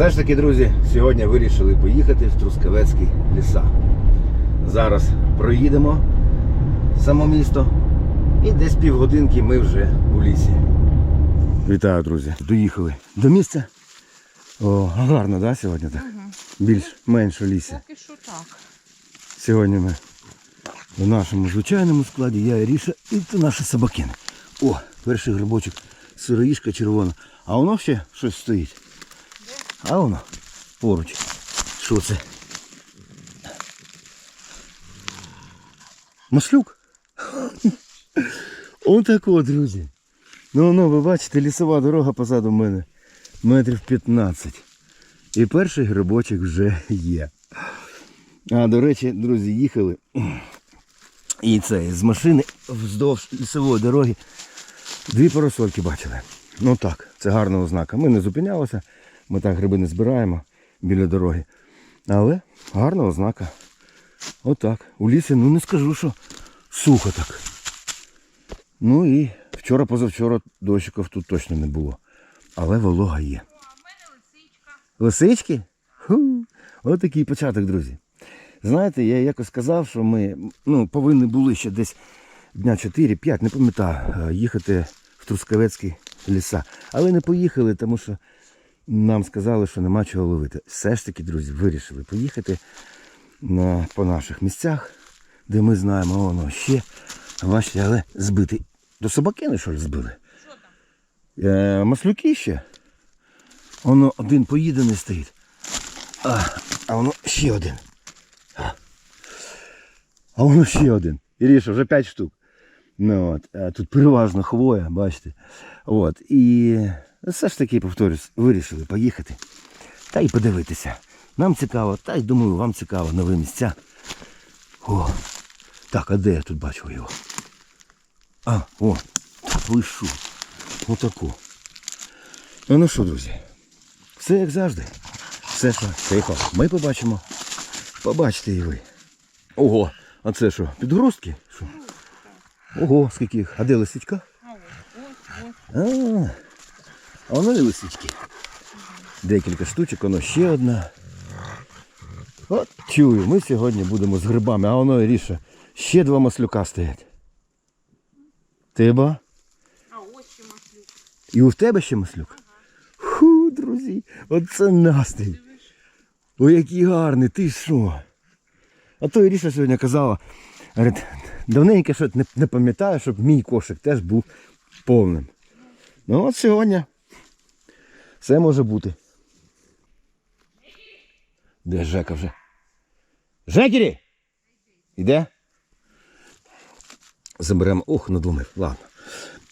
Все ж таки, друзі, сьогодні вирішили поїхати в Трускавецькі ліса. Зараз проїдемо само місто і десь півгодинки ми вже у лісі. Вітаю, друзі. Доїхали до місця. О, гарно, да, сьогодні так? Більш-менш у лісі. Поки що так. Сьогодні ми в нашому звичайному складі, я і Ріша, і це наші собакини. О, перший грибочок, сироїшка червона. А воно ще щось стоїть. А воно поруч. Що це? Маслюк? Он тако, друзі. Ну, ну, ви бачите, лісова дорога позаду мене. Метрів 15. І перший грибочок вже є. А, до речі, друзі, їхали. І це з машини вздовж лісової дороги. Дві парасольки бачили. Ну так, це гарна ознака. Ми не зупинялися, ми так гриби не збираємо біля дороги. Але гарна ознака. Отак. У лісі, ну не скажу, що сухо так. Ну і вчора, позавчора дощиків тут точно не було. Але волога є. В мене лисичка. Лисички? Ху, от такий початок, друзі. Знаєте, я якось сказав, що ми ну, повинні були ще десь дня 4-5, не пам'ятаю, е, їхати в Трускавецькі ліса. Але не поїхали, тому що нам сказали, що нема чого ловити. Все ж таки, друзі, вирішили поїхати на, по наших місцях, де ми знаємо, воно ще, бачите, але збитий. До собакини, що ж збили? Що там? Е, маслюки ще. Воно один поїдений стоїть. А, а воно ще один. А, а воно ще один. Іріша, вже 5 штук. Ну, от, а тут переважно хвоя, бачите. От, і все ж таки, повторюсь, вирішили поїхати. Та й подивитися. Нам цікаво, та й думаю, вам цікаво нові місця. О, так, а де я тут бачу його? А, о, так. Отаку. Ну, ну що, друзі, все як завжди. Все, що тихо. Ми побачимо. Побачите і ви. Ого, а це що, підгрузки? Що? Ого, скільки їх. А де лисичка? А. А, воно і лисички. Декілька штучок, воно ще одна. От чую, ми сьогодні будемо з грибами, а воно і ріше. Ще два маслюка стоять. Ти ба? А ось ще маслюк. І у тебе ще маслюк? Ху, друзі, оце настрій. Ой, який гарний, ти що? А то Іріша сьогодні казала, говорить, давненько що не пам'ятаю, щоб мій кошик теж був повним. Ну от сьогодні все може бути. Де Жека вже? Жекірі! Іде? Заберемо. Ох, надломив. Ладно.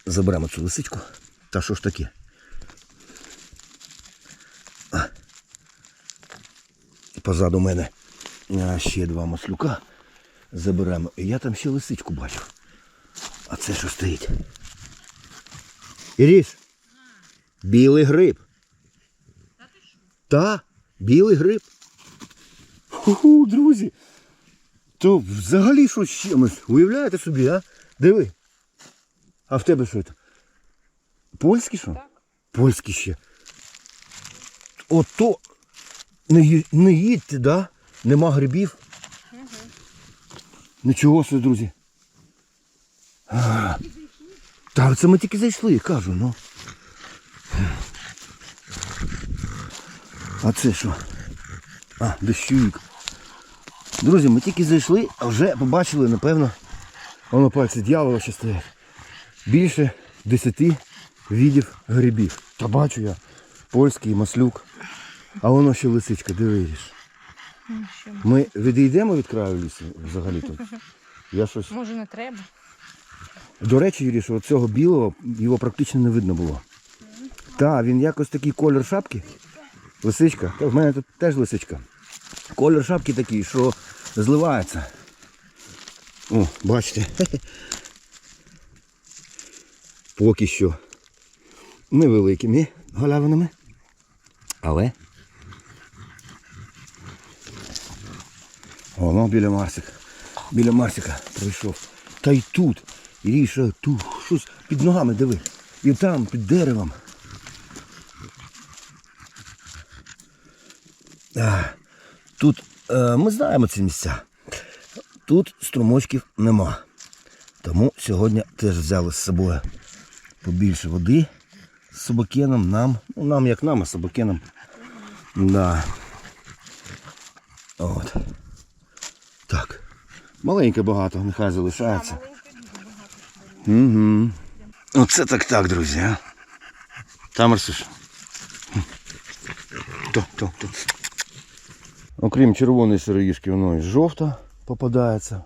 Заберемо цю лисичку. Та що ж таке? Позаду мене ще два маслюка. Заберемо. Я там ще лисичку бачу. А це що стоїть? Іріс. Білий гриб. Та білий гриб. Ху-ху, друзі. То взагалі що з чимось. Уявляєте собі, а? Диви. А в тебе що це? Польські що? Польські ще. Ото не, не їдьте, да? Нема грибів. Нічого собі, друзі. А, Та це ми тільки зайшли, кажу, ну. А це що? А, дощуйк. Друзі, ми тільки зайшли, а вже побачили, напевно, воно пальці дьявола ще стоять. Більше 10 видів грибів. Та бачу я. Польський, маслюк. А воно ще лисичка, дивиш. Ну. Ми відійдемо від краю лісу взагалі тут. Я щось. Може не треба? До речі, Юрій, що цього білого його практично не видно було. Так, він якось такий колір шапки. Лисичка. Та в мене тут теж лисичка. Колір шапки такий, що зливається. О, бачите. Поки що невеликими галявинами. Але. Воно біля Марсика. Біля Марсика пройшов. Та й тут. І ріша, тут щось під ногами диви. І там, під деревом. Тут е, ми знаємо ці місця. Тут струмочків нема. Тому сьогодні теж взяли з собою побільше води з собакеном нам. Ну, нам як нам, а собакеном. Да. От. Так. Маленьке багато, нехай залишається. Угу. Оце так так, друзі, а. Там Арсюш. То, то, то. Окрім червоної сироїшки, воно і жовта попадається.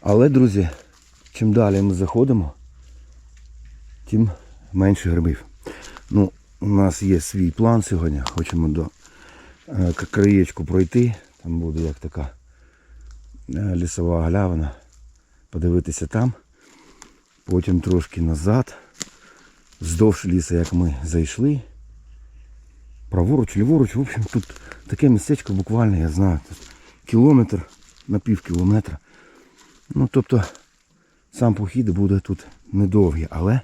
Але, друзі, чим далі ми заходимо, тим менше грибів. Ну, у нас є свій план сьогодні. Хочемо до е, краєчку пройти. Там буде як така е, лісова галявина. Подивитися там. Потім трошки назад. Вздовж лісу, як ми зайшли. Праворуч, ліворуч, в общем, тут таке містечко буквально, я знаю, тут кілометр на пів кілометра. Ну, тобто, сам похід буде тут недовгий, але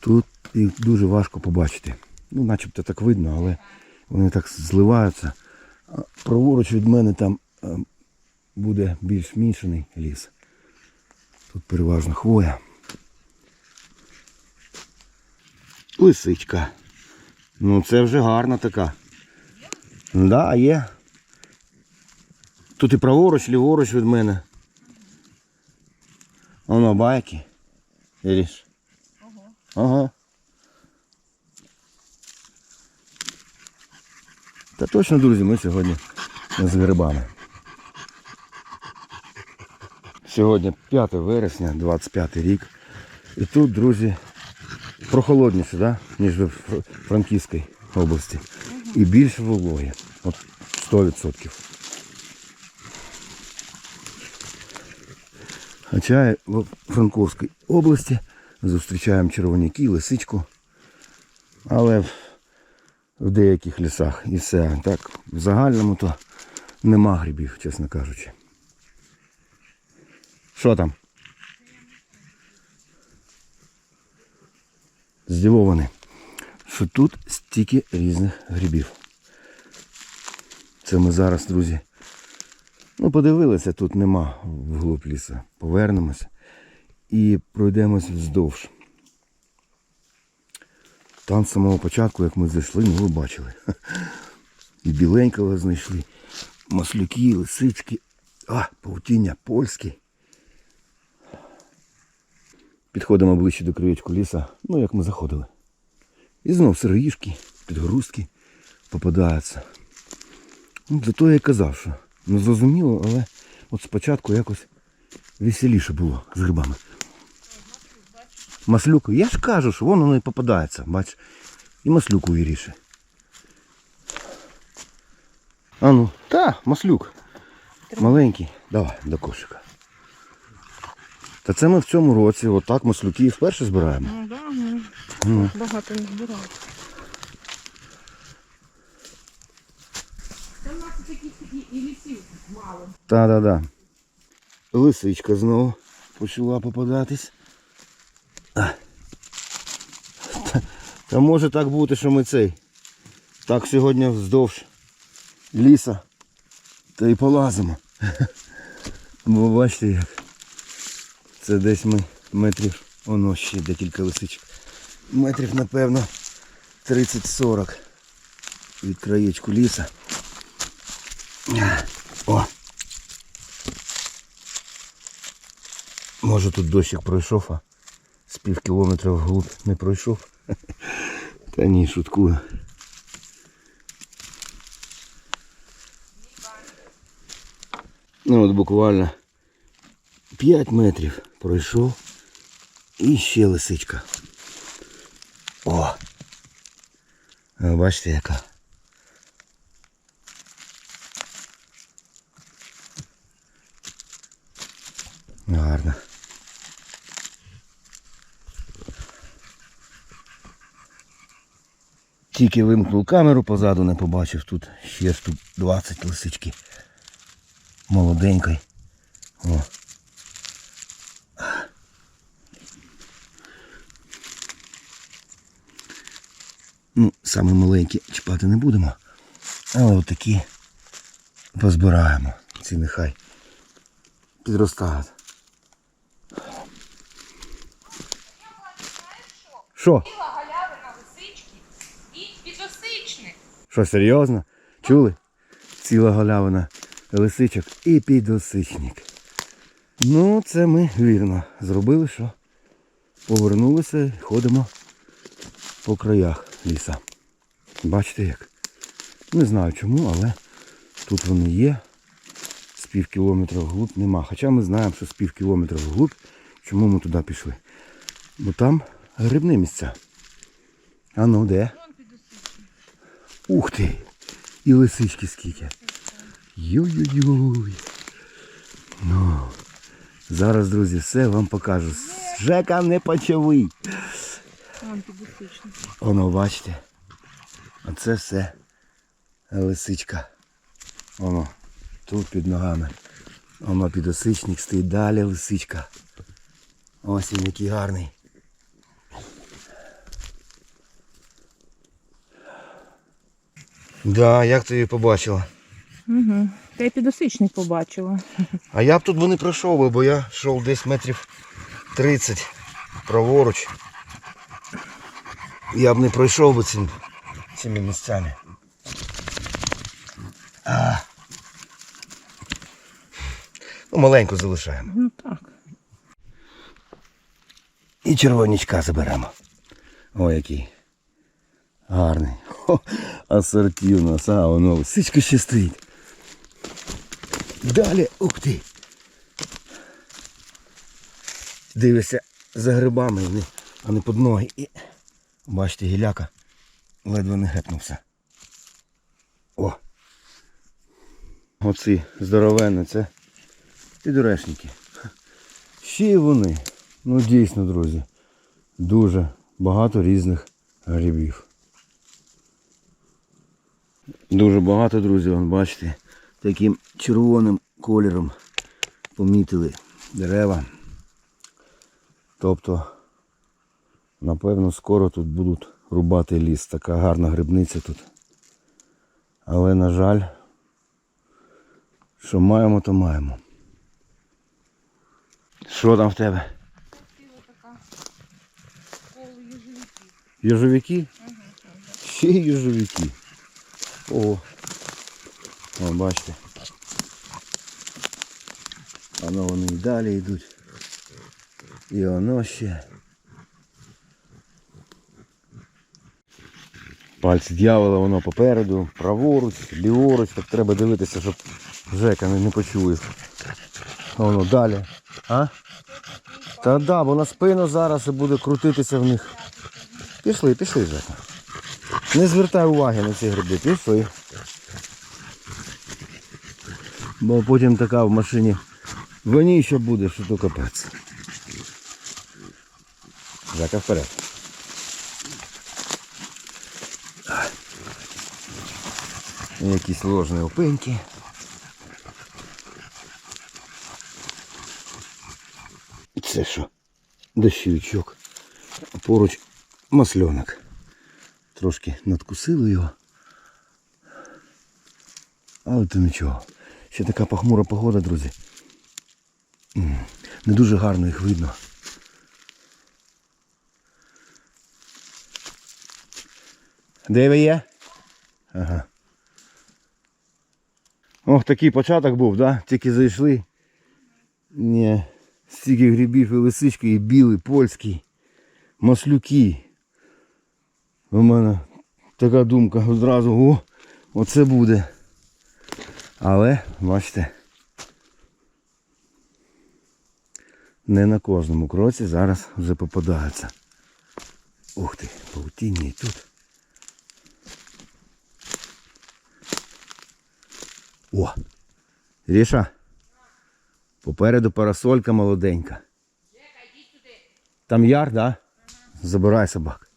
тут їх дуже важко побачити. Ну, начебто так видно, але вони так зливаються. Праворуч від мене там е, буде більш мішаний ліс. Тут переважно хвоя. Лисичка. Ну це вже гарна така. Да, є. Тут і праворуч, ліворуч від мене. Воно байки. Ого. Ага. Та точно, друзі, ми сьогодні з грибами. Сьогодні 5 вересня, 25 рік. І тут, друзі, прохолодніше, да? ніж в Фр- Франківській області. І більше вологі. От 100%. Хоча в Франковській області зустрічаємо червоняки, лисичку. Але в, в деяких лісах і все. Так, в загальному то нема грибів, чесно кажучи. Що там? Здивований, що тут стільки різних грибів. Це ми зараз, друзі. Ну, подивилися, тут нема вглуб лісу. Повернемося і пройдемось вздовж. Там з самого початку, як ми зайшли, ну ви бачили. І біленького знайшли. Маслюки, лисички. А, паутіння польське. Підходимо ближче до краєчку ліса, ну як ми заходили. І знов сироїшки, підгрузки попадаються. Ну, зато я казав, що не зрозуміло, але от спочатку якось веселіше було з грибами. Маслюку, я ж кажу, що воно не попадається, бач. І маслюку віріше. А ну, та, маслюк. Маленький. Давай, до кошика. Та це ми в цьому році отак маслюки вперше збираємо. Ну да, ну, багато не збирали. В нас таких і лісів мало. Та-да-да. Лисичка знову почала попадатись. А. Та, та може так бути, що ми цей. Так сьогодні вздовж ліса. Та й полазимо. Бо бачите як. Це десь ми метрів. Воно ще декілька лисичок. Метрів, напевно, 30-40 від краєчку ліса. О! Може тут дощик пройшов, а з пів кілометра вглуб не пройшов. Та ні, шуткую. Ну от буквально 5 метрів пройшов і ще лисичка. О! Бачите яка. Гарно. Тільки вимкнув камеру позаду, не побачив тут ще штук 20 лисички. Молоденький. О. Ну, саме маленькі чіпати не будемо. Але отакі позбираємо. Ці нехай підростають. Що? Що, серйозно? Чули? Ціла галявина лисичок і підосичник. Ну, це ми вірно зробили, що повернулися і ходимо по краях ліса. Бачите як? Не знаю чому, але тут вони є. З пів кілометра вглуб нема. Хоча ми знаємо, що з пів кілометра вглуб, чому ми туди пішли. Бо там грибні місця. А ну де? Ух ти! І лисички скільки. Йой-йой-йой. Ну, зараз, друзі, все вам покажу. Жека не почовий. Воно, бачите. Оце все лисичка. Воно. Тут під ногами. Воно підосичник стоїть далі лисичка. Ось він який гарний. Да, як ти її побачила? Угу. Та я підосичник побачила. А я б тут би не пройшов би, бо я йшов десь метрів 30 праворуч. Я б не пройшов би цим, цими місцями. А. Ну, маленьку залишаємо. Ну так. І червонячка заберемо. О, який. Гарний. Хо, асорті у нас, а воно лисичка ще стоїть. Далі, ух ти. Дивишся за грибами, а не під ноги. І бачите, гіляка ледве не гепнувся. О! Оці здоровенні, це підорешники. Ще й вони. Ну дійсно, друзі, дуже багато різних грибів. Дуже багато, друзі, вон, бачите, таким червоним кольором помітили дерева. Тобто, напевно, скоро тут будуть рубати ліс. Така гарна грибниця тут. Але, на жаль, що маємо, то маємо. Що там в тебе? Єжовики? Ще єжовики. О. О, бачите. Воно вони і далі йдуть. І воно ще. Пальці дьявола, воно попереду, праворуч, ліворуч, так треба дивитися, щоб Жека не, не почув. А воно далі. А? Та да, бо на спину зараз і буде крутитися в них. Пішли, пішли, Жека. Не звертай уваги на ці гриби, пішли. Бо потім така в машині воніще буде, що то капець. Жека вперед. Якісь ложні опинки. Це що? Дощовичок. Поруч масльонок. Трошки надкусили його. Але то нічого. Ще така похмура погода, друзі. Не дуже гарно їх видно. Де ви є? Ага. Ох, такий початок був, да? Тільки зайшли. Ні. Стільки грибів і лисички, і білий, польський, маслюки. У мене така думка одразу, о, оце буде. Але, бачите, не на кожному кроці зараз вже попадаються. Ух ти, паутіння і тут. О! Ріша. Попереду парасолька молоденька. Там яр, да? Забирай собак.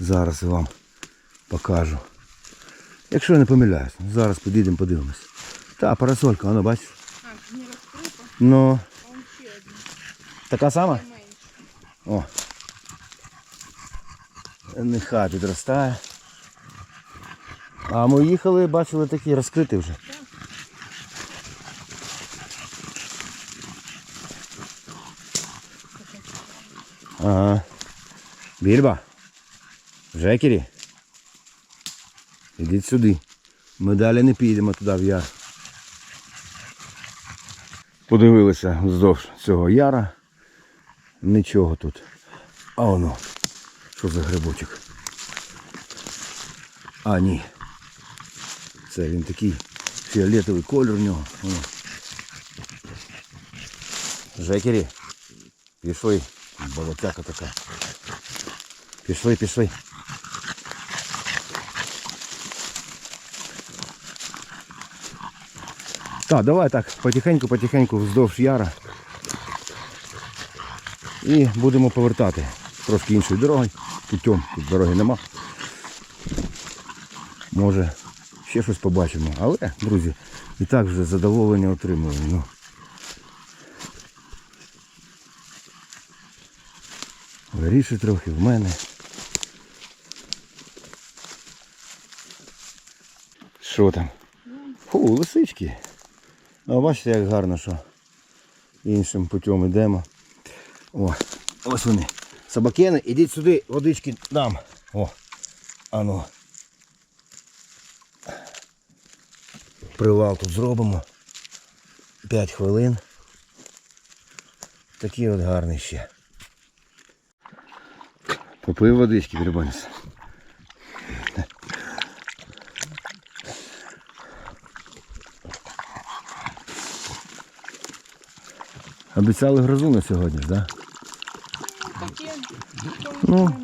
Зараз я вам покажу. Якщо я не помиляюсь, зараз підійдемо подивимось. Та, парасолька, воно бачиш? А, не розкрита, Ну, така сама? О. нехай підростає. А ми їхали, бачили такі розкриті вже. Ага. Більба. Жекері. Ідіть сюди. Ми далі не підемо туди в яр. Подивилися вздовж цього яра. Нічого тут. А воно. Що за грибочок? А, ні. Це він такий фіолетовий колір в нього. Жекері. Пішли. Болотяка така. Пішли, пішли. Так, давай так, потихеньку-потихеньку вздовж яра. І будемо повертати трошки іншою дорогою. Путем, тут дороги нема. Може, ще щось побачимо. Але, друзі, і так вже задоволення отримуємо. Ну. Виріше трохи в мене. Що там? Фу, лисички. А бачите, як гарно, що іншим путем йдемо. О, ось вони. Собакени, ідіть сюди, водички дам. О, ану. Привал тут зробимо. 5 хвилин. Такий от гарний ще. Попив водички, Грибаніс. Обіцяли грозу на сьогодні так? Да? Ну.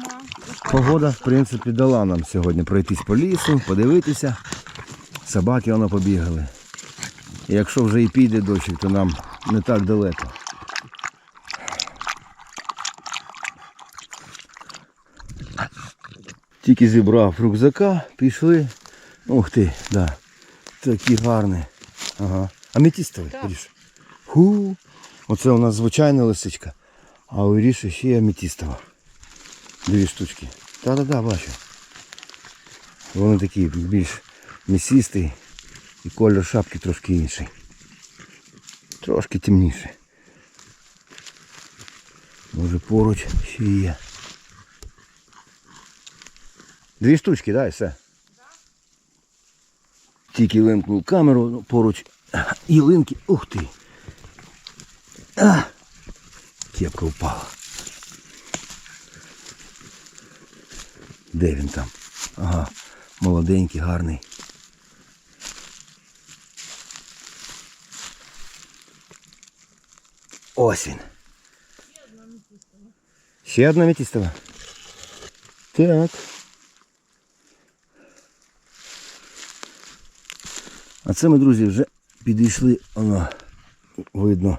Погода, в принципі, дала нам сьогодні пройтись по лісу, подивитися. Собаки воно побігали. І якщо вже і піде дощик, то нам не так далеко. Тільки зібрав рюкзака, пішли. Ух ти, да. Такі гарні. Ага. Аметистовий, Так. Иріш. Ху. Оце у нас звичайна лисичка. А у Іріші ще й аметистова. Дві штучки. Та-да-да, бачу. Вони такі більш місісті і колір шапки трошки інший. Трошки темніший. Може поруч ще є. Дві штучки, дай все. Тільки вимкнув камеру ну, поруч. І линки. Ух ти. А! Кепка впала. Де він там? Ага, молоденький, гарний. Ось він. Ще одна метістова. Так. А це ми, друзі, вже підійшли, воно видно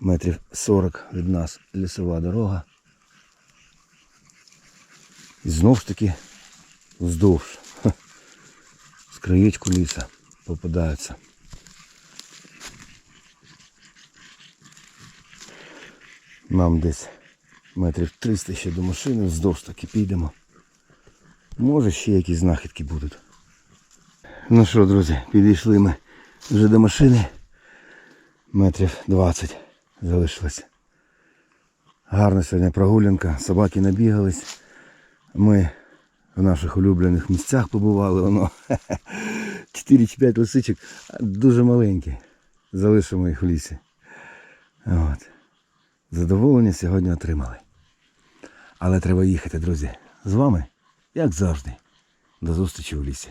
метрів 40 від нас лісова дорога. І знов ж таки вздовж. З краєчку ліса попадаються. Нам десь метрів 300 ще до машини, вздовж таки підемо. Може ще якісь знахідки будуть. Ну що, друзі, підійшли ми вже до машини. Метрів 20 залишилось. Гарна сьогодні прогулянка, собаки набігались. Ми в наших улюблених місцях побували, воно 4 чи 5 лисичок, дуже маленькі. Залишимо їх в лісі. От. Задоволення сьогодні отримали. Але треба їхати, друзі. З вами, як завжди. До зустрічі у лісі.